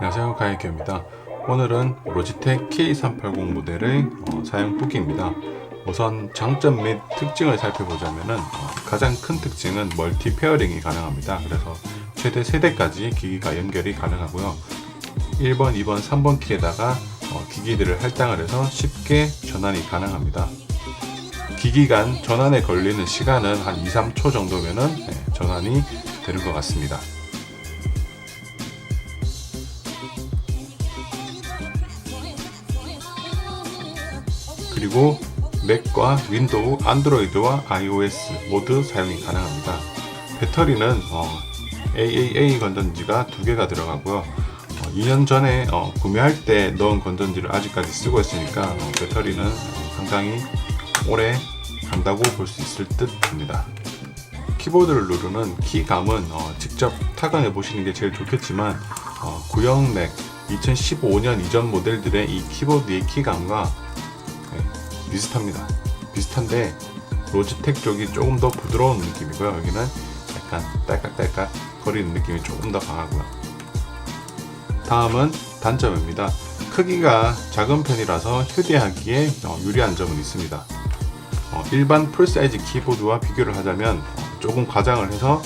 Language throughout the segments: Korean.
안녕하세요 가이키입니다. 오늘은 로지텍 K380 모델의 어, 사용 후기입니다. 우선 장점 및 특징을 살펴보자면은 어, 가장 큰 특징은 멀티 페어링이 가능합니다. 그래서 최대 3대까지 기기가 연결이 가능하고요. 1번, 2번, 3번 키에다가 어, 기기들을 할당을 해서 쉽게 전환이 가능합니다. 기기 간 전환에 걸리는 시간은 한 2, 3초 정도면은 네, 전환이 되는 것 같습니다 그리고 맥과 윈도우, 안드로이드와 iOS 모두 사용이 가능합니다. 배터리는 어, AAA 건전지가 두 개가 들어가고요. 어, 2년 전에 어, 구매할 때 넣은 건전지를 아직까지 쓰고 있으니까 어, 배터리는 상당히 오래 간다고 볼 수 있을 듯합니다. 키보드를 누르는 키감은 어, 직접 타건해 보시는 게 제일 좋겠지만 어, 구형 맥 2015년 이전 모델들의 이 키보드의 키감과 네, 비슷합니다. 비슷한데 로지텍 쪽이 조금 더 부드러운 느낌이고요. 여기는 약간 딸깍딸깍 거리는 느낌이 조금 더 강하고요. 다음은 단점입니다. 크기가 작은 편이라서 휴대하기에 어, 유리한 점은 있습니다. 어, 일반 풀사이즈 키보드와 비교를 하자면 어, 조금 과장을 해서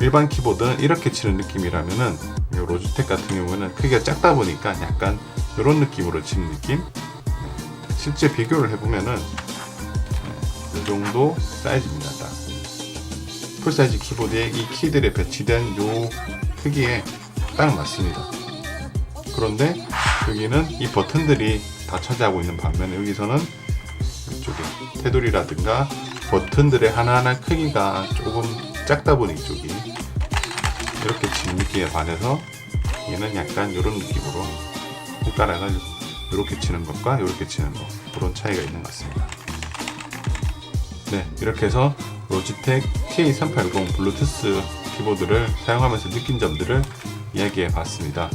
일반 키보드는 이렇게 치는 느낌이라면은 이 로지텍 같은 경우는 크기가 작다 보니까 약간 이런 느낌으로 치는 느낌 실제 비교를 해보면은 이 정도 사이즈입니다. 딱. 풀사이즈 키보드에 이 키들에 배치된 요 크기에 딱 맞습니다. 그런데 여기는 이 버튼들이 다 차지하고 있는 반면에 여기서는 이쪽에 테두리라든가 버튼들의 하나하나 크기가 조금 작다 보니 이쪽이 이렇게 치는 느낌에 반해서 얘는 약간 이런 느낌으로 손가락을 이렇게 치는 것과 이렇게 치는 것 그런 차이가 있는 것 같습니다. 네 이렇게 해서 로지텍 K380 블루투스 키보드를 사용하면서 느낀 점들을 이야기해 봤습니다.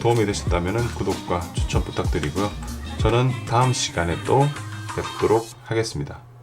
도움이 되셨다면 구독과 추천 부탁드리고요. 저는 다음 시간에 또 뵙도록 하겠습니다.